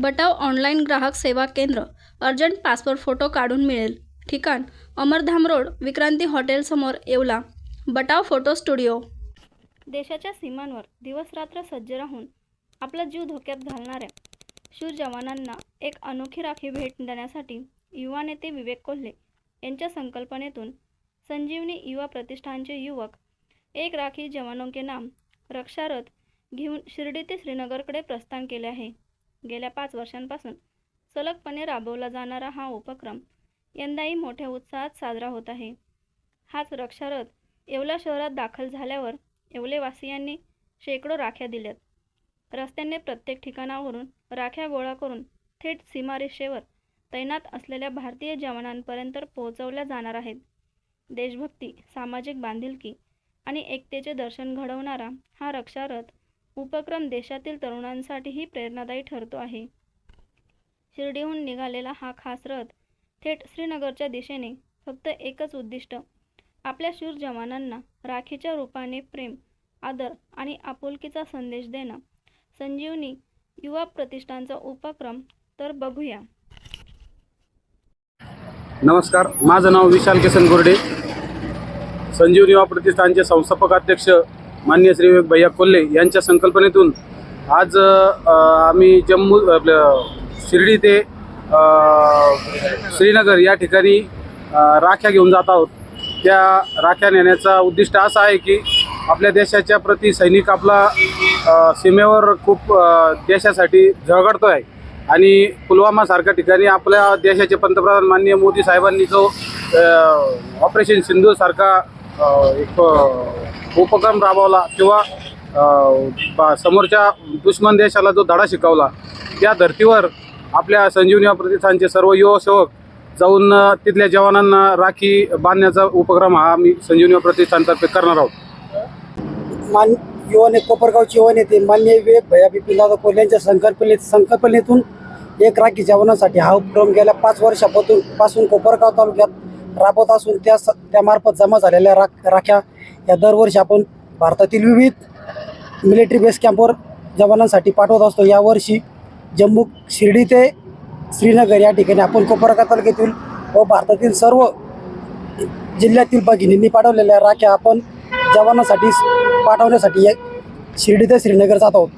बटाव online ग्राहक सेवा केंद्र अर्जंट पासपोर्ट फोटो काढून मिळेल. ठिकाण अमरधाम रोड विक्रांती हॉटेलसमोर येवला. Batav photo studio. देशाच्या सीमांवर दिवसरात्र सज्ज राहून आपला जीव धोक्यात घालणाऱ्या शूर जवानांना एक अनोखी राखी भेट देण्यासाठी युवा नेते विवेक कोल्हे यांच्या संकल्पनेतून संजीवनी युवा प्रतिष्ठानचे युवक एक राखी जवानों के नाम रक्षारथ घेऊन शिर्डी ते श्रीनगरकडे प्रस्थान केले आहे. गेल्या पाच वर्षांपासून सलगपणे राबवला जाणारा हा उपक्रम यंदाही मोठ्या उत्साहात साजरा होत आहे. हाच रक्षारथ येवला शहरात दाखल झाल्यावर येवलेवासियांनी शेकडो राख्या दिल्यात. रस्त्याने प्रत्येक ठिकाणावरून राख्या गोळा करून थेट सीमारेषेवर तैनात असलेल्या भारतीय जवानांपर्यंत पोहोचवल्या जाणार आहेत. देशभक्ती सामाजिक बांधिलकी आणि एकतेचे दर्शन घडवणारा हा रक्षारथ उपक्रम देशातील तरुणांसाठीही प्रेरणादायी ठरतो आहे. शिर्डीहून निघालेला हा खास रथ थेट श्रीनगरच्या दिशेने फक्त एकच उद्दिष्ट आपल्या शूर जवानांना राखीच्या रूपाने प्रेम आदर आणि आपुलकीचा संदेश देणं. संजीवनी युवा प्रतिष्ठानचा उपक्रम तर बघूया. नमस्कार माझं नाव विशाल किसन गुर्डे. संजीवनी युवा प्रतिष्ठानचे संस्थापक अध्यक्ष मान्य श्री विवेक भैया कोल्हे यांच्या संकल्पनेतून आज आम्ही जम्मू आपलं शिर्डी ते श्रीनगर या ठिकाणी राख्या घेऊन जात आहोत. त्या राख्या नेण्याचा उद्दिष्ट असं आहे की आपल्या देशाच्या प्रति सैनिक आपला सीमेवर खूप देशासाठी झगडतो आहे आणि पुलवामासारख्या ठिकाणी आपल्या देशाचे पंतप्रधान माननीय मोदी साहेबांनी जो ऑपरेशन सिंधूसारखा एक उपक्रम राबवला किंवा बा- समोरच्या दुश्मन देशाला जो धडा शिकवला त्या धर्तीवर आपल्या संजीवनी प्रतिष्ठानचे सर्व युवसेवक जाऊन तिथल्या जवानांना राखी बांधण्याचा उपक्रम हा आम्ही संजीवनी प्रतिष्ठानतर्फे करणार आहोत. मान युवा ने कोपरगावचे युवा नेते मान्य विवेक भैया बिपिनदादा कोल्हे यांच्या संकल्पने संकल्पनेतून एक राखी जवानांसाठी हा उपक्रम गेल्या पाच वर्षापासून पासून कोपरगाव तालुक्यात राबवत असून त्या स- त्यामार्फत जमा झालेल्या राख राख्या या दरवर्षी आपण भारतातील विविध मिलिटरी बेस कॅम्पवर जवानांसाठी पाठवत असतो. यावर्षी जम्मू शिर्डी ते श्रीनगर या ठिकाणी आपण कोपरगाव तालुक्यातील व भारतातील सर्व जिल्ह्यातील भगिनींनी पाठवलेल्या राख्या आपण जवानांसाठी पाठवण्यासाठी शिर्डी ते श्रीनगर जात आहोत.